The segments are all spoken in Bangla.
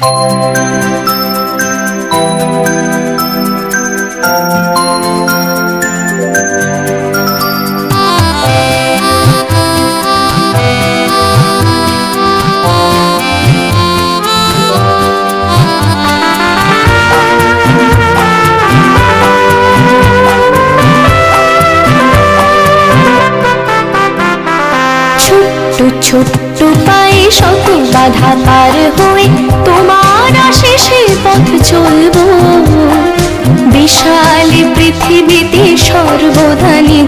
ছোট্ট ছোট্ট পায়ে শত বাধা পার হয়ে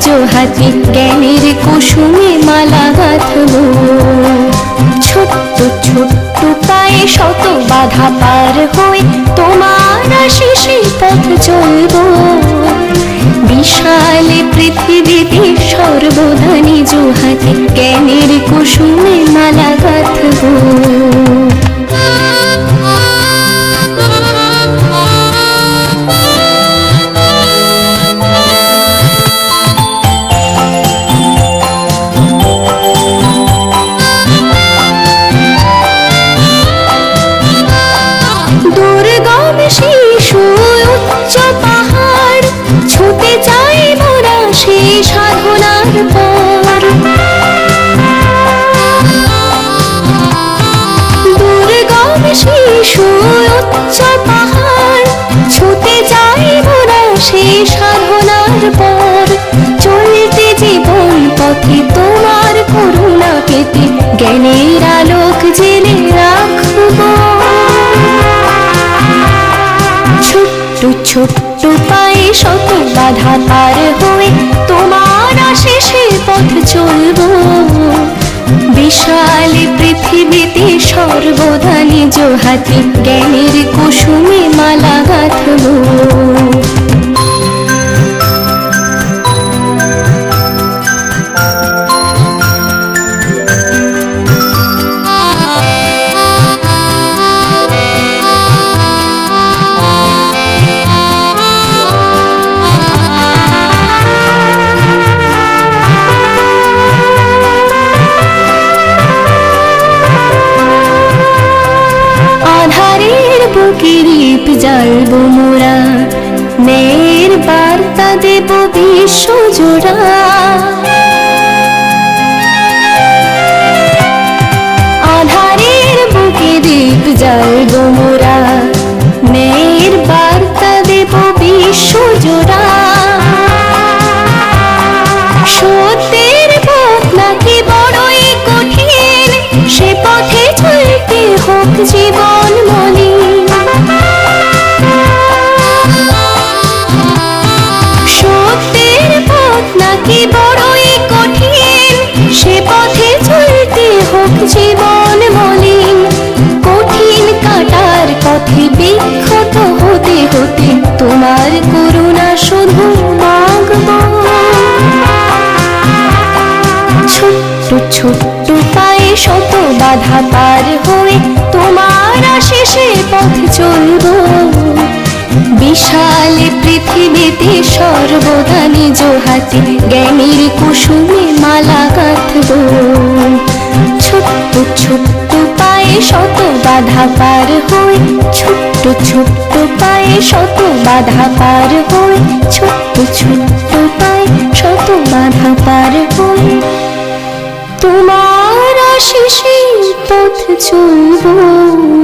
হাতে জ্ঞানের কুসুমে মালা গাঁথব ছোট্ট ছোট্ট পায়ে শত বাধা পার হয়ে তোমার আশেষে পথ চলব। বিশাল পৃথিবীতে সর্বদা নিজ হাতে জ্ঞানের কুসুমে মালা গাঁথব। শিশু পাহাড় ছুতে চাই মোরা শিশু উচ্চ পাহাড় ছুতে চাই মোরা পর। চলতে জীবন পথে তোমার করুণা জ্ঞানের পথ চলব। বিশাল পৃথিবীতে সর্বদা নিজ হাতে জ্ঞানের কুসুমে মোরা মেয়ের বার্তা দেব বিশ্ব জোড়া আধারের বুকে দীপ জ্বালব মোরা ন্যায়ের বার্তা দেব বিশ্ব জোড়া সত্যের পথ নাকি বড়ই কঠিন, সে পথে চলতে হোক জীবন। ছোট্ট পায়ে শত বাধা পার হয়ে তোমার আশেষে পথ চলব। বিশাল পৃথিবীতে সর্বদা নিজ হাতে জ্ঞানের কুসুমে মালা গাঁথব। ছোট্ট ছোট্ট পায়ে শত বাধা পার হয়ে, ছোট্ট ছোট্ট পায়ে শত বাধা পার হয়ে, ছোট্ট ছোট্ট পায়ে শত বাধা পার হয়ে তোমার আশিসে পথ চলব।